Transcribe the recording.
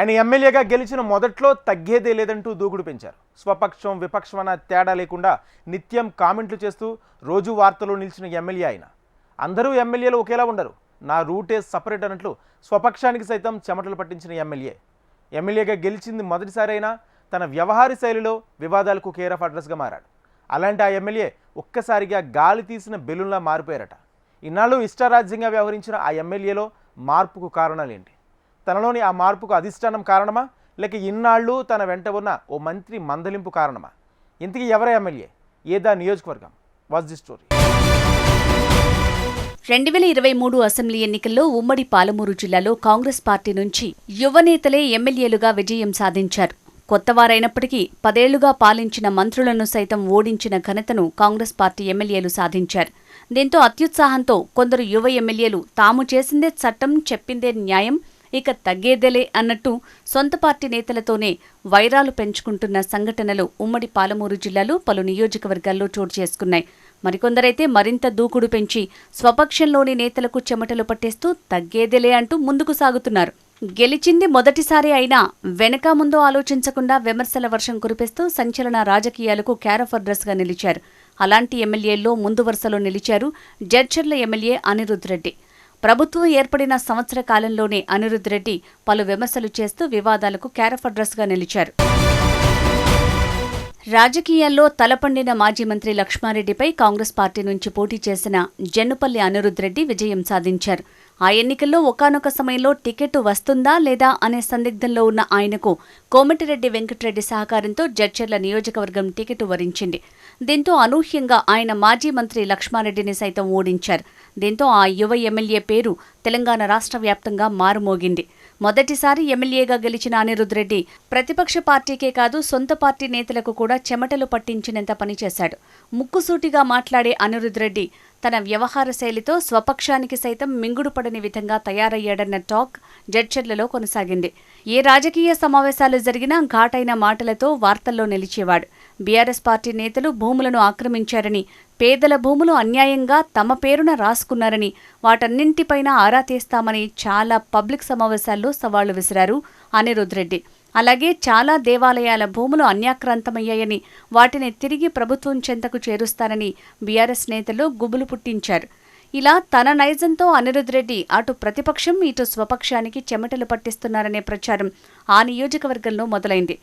ఆయన ఎమ్మెల్యేగా గెలిచిన మొదట్లో తగ్గేదే లేదంటూ దూకుడు పెంచారు. స్వపక్షం విపక్షం అన్న తేడా లేకుండా నిత్యం కామెంట్లు చేస్తూ రోజు వార్తలో నిలిచిన ఎమ్మెల్యే ఆయన. అందరూ ఎమ్మెల్యేలు ఒకేలా ఉండరు. నా రూటే సపరేట్ అన్నట్లు స్వపక్షానికి సైతం చెమటలు పట్టించిన ఎమ్మెల్యే. ఎమ్మెల్యేగా గెలిచింది మొదటిసారైనా తన వ్యవహార శైలిలో వివాదాలకు కేర్ ఆఫ్ అడ్రస్గా మారాడు. అలాంటి ఆ ఎమ్మెల్యే ఒక్కసారిగా గాలి తీసిన బెలూన్లా మారిపోయారట. ఇన్నాళ్ళు ఇష్టారాజ్యంగా వ్యవహరించిన ఆ ఎమ్మెల్యేలో మార్పుకు కారణాలేంటి? తనలోని ఆ మార్పుకు అధిష్టానం కారణమా? లేక ఇన్నాళ్ళు తన వెంట ఉన్న ఓ మంత్రి మందలింపు కారణమా? ఇంతకీ ఎవరే ఎమ్మెల్యే? ఏదా నియోజకవర్గం? వాజ్ ది స్టోరీ రెండు వేల ఇరవై మూడు అసెంబ్లీ ఎన్నికల్లో ఉమ్మడి పాలమూరు జిల్లాలో కాంగ్రెస్ పార్టీ నుంచి యువనేతలే ఎమ్మెల్యేలుగా విజయం సాధించారు. కొత్తవారైనప్పటికీ పదేళ్ళుగా పాలించిన మంత్రులను సైతం ఓడించిన ఘనతను కాంగ్రెస్ పార్టీ ఎమ్మెల్యేలు సాధించారు. దీంతో అత్యుత్సాహంతో కొందరు యువ ఎమ్మెల్యేలు తాము చేసిందే చట్టం చెప్పిందే న్యాయం ఇక తగ్గేదేలే అన్నట్టు సొంత పార్టీ నేతలతోనే వైరాలు పెంచుకుంటున్న సంఘటనలు ఉమ్మడి పాలమూరు జిల్లాలో పలు నియోజకవర్గాల్లో చోటు చేసుకున్నాయి. మరికొందరైతే మరింత దూకుడు పెంచి స్వపక్షంలోని నేతలకు చెమటలు పట్టేస్తూ తగ్గేదేలే అంటూ ముందుకు సాగుతున్నారు. గెలిచింది మొదటిసారి అయినా వెనక ముందు ఆలోచించకుండా విమర్శల వర్షం కురిపిస్తూ సంచలన రాజకీయాలకు క్యారఫ్ అడ్రస్గా నిలిచారు. అలాంటి ఎమ్మెల్యేల్లో ముందు వరుసలో నిలిచారు జడ్చర్ల ఎమ్మెల్యే అనిరుద్ రెడ్డి. ప్రభుత్వం ఏర్పడిన సంవత్సర కాలంలోనే అనిరుద్ రెడ్డి పలు విమర్శలు చేస్తూ వివాదాలకు క్యారఫ్ అడ్రస్గా నిలిచారు. రాజకీయాల్లో తలపండిన మాజీ మంత్రి లక్ష్మారెడ్డిపై కాంగ్రెస్ పార్టీ నుంచి పోటీ చేసిన జన్నుపల్లి అనిరుద్ రెడ్డి విజయం సాధించారు. ఆ ఎన్నికల్లో ఒకానొక సమయంలో టికెట్ వస్తుందా లేదా అనే సందిగ్ధంలో ఉన్న ఆయనకు కోమటిరెడ్డి వెంకటరెడ్డి సహకారంతో జడ్చర్ల నియోజకవర్గం టికెట్ వరించింది. దీంతో అనూహ్యంగా ఆయన మాజీ మంత్రి లక్ష్మారెడ్డిని సైతం ఓడించారు. దీంతో ఆ యువ ఎమ్మెల్యే పేరు తెలంగాణ రాష్ట్ర వ్యాప్తంగా మారుమోగింది. మొదటిసారి ఎమ్మెల్యేగా గెలిచిన అనిరుద్ రెడ్డి ప్రతిపక్ష పార్టీకే కాదు సొంత పార్టీ నేతలకు కూడా చెమటలు పట్టించినంత పనిచేశాడు ముక్కుసూటిగా మాట్లాడే అనిరుద్ రెడ్డి తన వ్యవహార శైలితో స్వపక్షానికి సైతం మింగుడుపడని విధంగా తయారయ్యాడన్న టాక్ జడ్చర్లలో కొనసాగింది. ఏ రాజకీయ సమావేశాలు జరిగినా ఘాటైన మాటలతో వార్తల్లో నిలిచేవాడు. బీఆర్ఎస్ పార్టీ నేతలు భూములను ఆక్రమించారని పేదల భూములు అన్యాయంగా తమ పేరున రాసుకున్నారని వాటన్నింటిపైన ఆరా తీస్తామని చాలా పబ్లిక్ సమావేశాల్లో సవాళ్ళు విసిరారు అనిరుద్ రెడ్డి. అలాగే చాలా దేవాలయాల భూములు అన్యాక్రాంతమయ్యాయని వాటిని తిరిగి ప్రభుత్వం చెంతకు చేరుస్తారని బీఆర్ఎస్ నేతలు గుబులు పుట్టించారు. ఇలా తన నైజంతో అనిరుద్ రెడ్డి అటు ప్రతిపక్షం ఇటు స్వపక్షానికి చెమటలు పట్టిస్తున్నారనే ప్రచారం ఆ నియోజకవర్గంలో మొదలైంది.